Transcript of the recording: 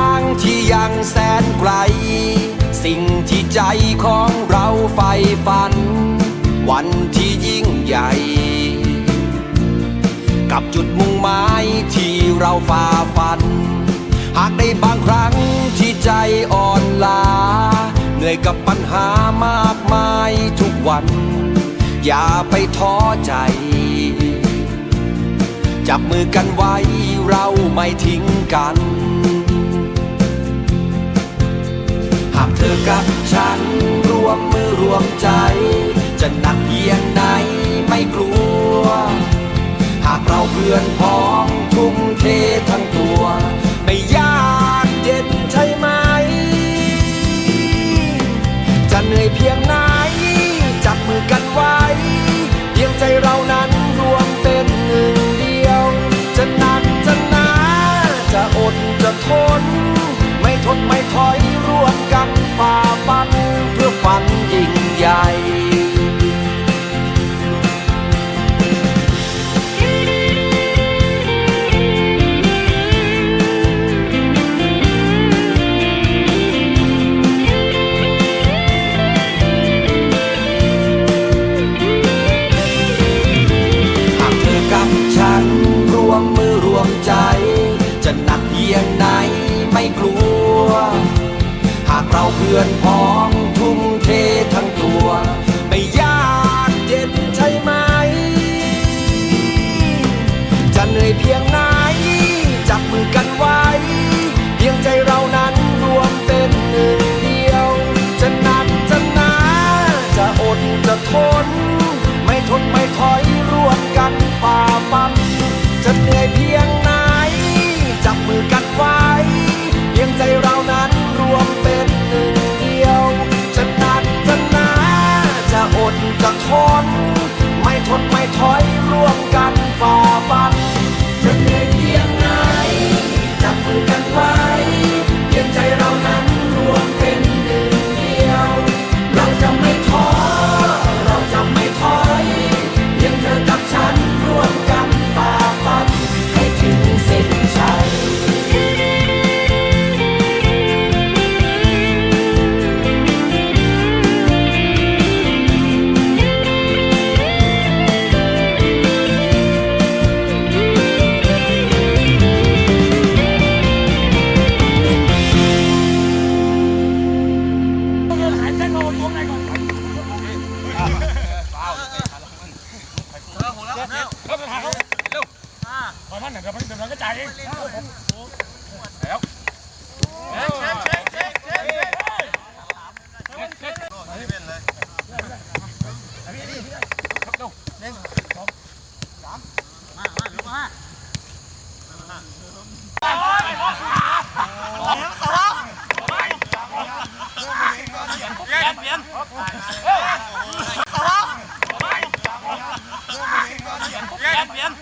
างที่ยังแสนไกล สิ่งที่ใจของเราใฝ่ฝัน วันที่ยิ่งใหญ่ กับจุดมุ่งหมายที่เราฝ่าฟัน หากในบางครั้งที่ใจอ่อนล้าเหนื่อยกับปัญหามากมายทุกวัน อย่าไปท้อใจ จับมือกันไว้เราไม่ทิ้งกัน หากเธอกับฉันรวมมือรวมใจ จะหนักเพียงไหนไม่กลัว หากเราเพื่อนพ้องทุ่มเททั้ง เพื่อนพ้องทุ่มเททั้งตัว ไม่ยากเย็นใช่ไหม จะเหนื่อยเพียงไหน จับมือกันไว้ เพียงใจเรานั้นรวมเป็นหนึ่งเดียว จะหนักจะหนาจะอดจะทน ไม่ทนไม่ถอยร่วมกันฝ่าฟันจะเหนื่อยเพียง เร็วขอท่านหน่อยเดี๋ยวเดี๋ยวเราก็จ่ายเองแล้วเช็คเช็คเช็คเช็คเช็คเช็คเปลี่ยนเปลี่ยนเปลี่ยน เวียน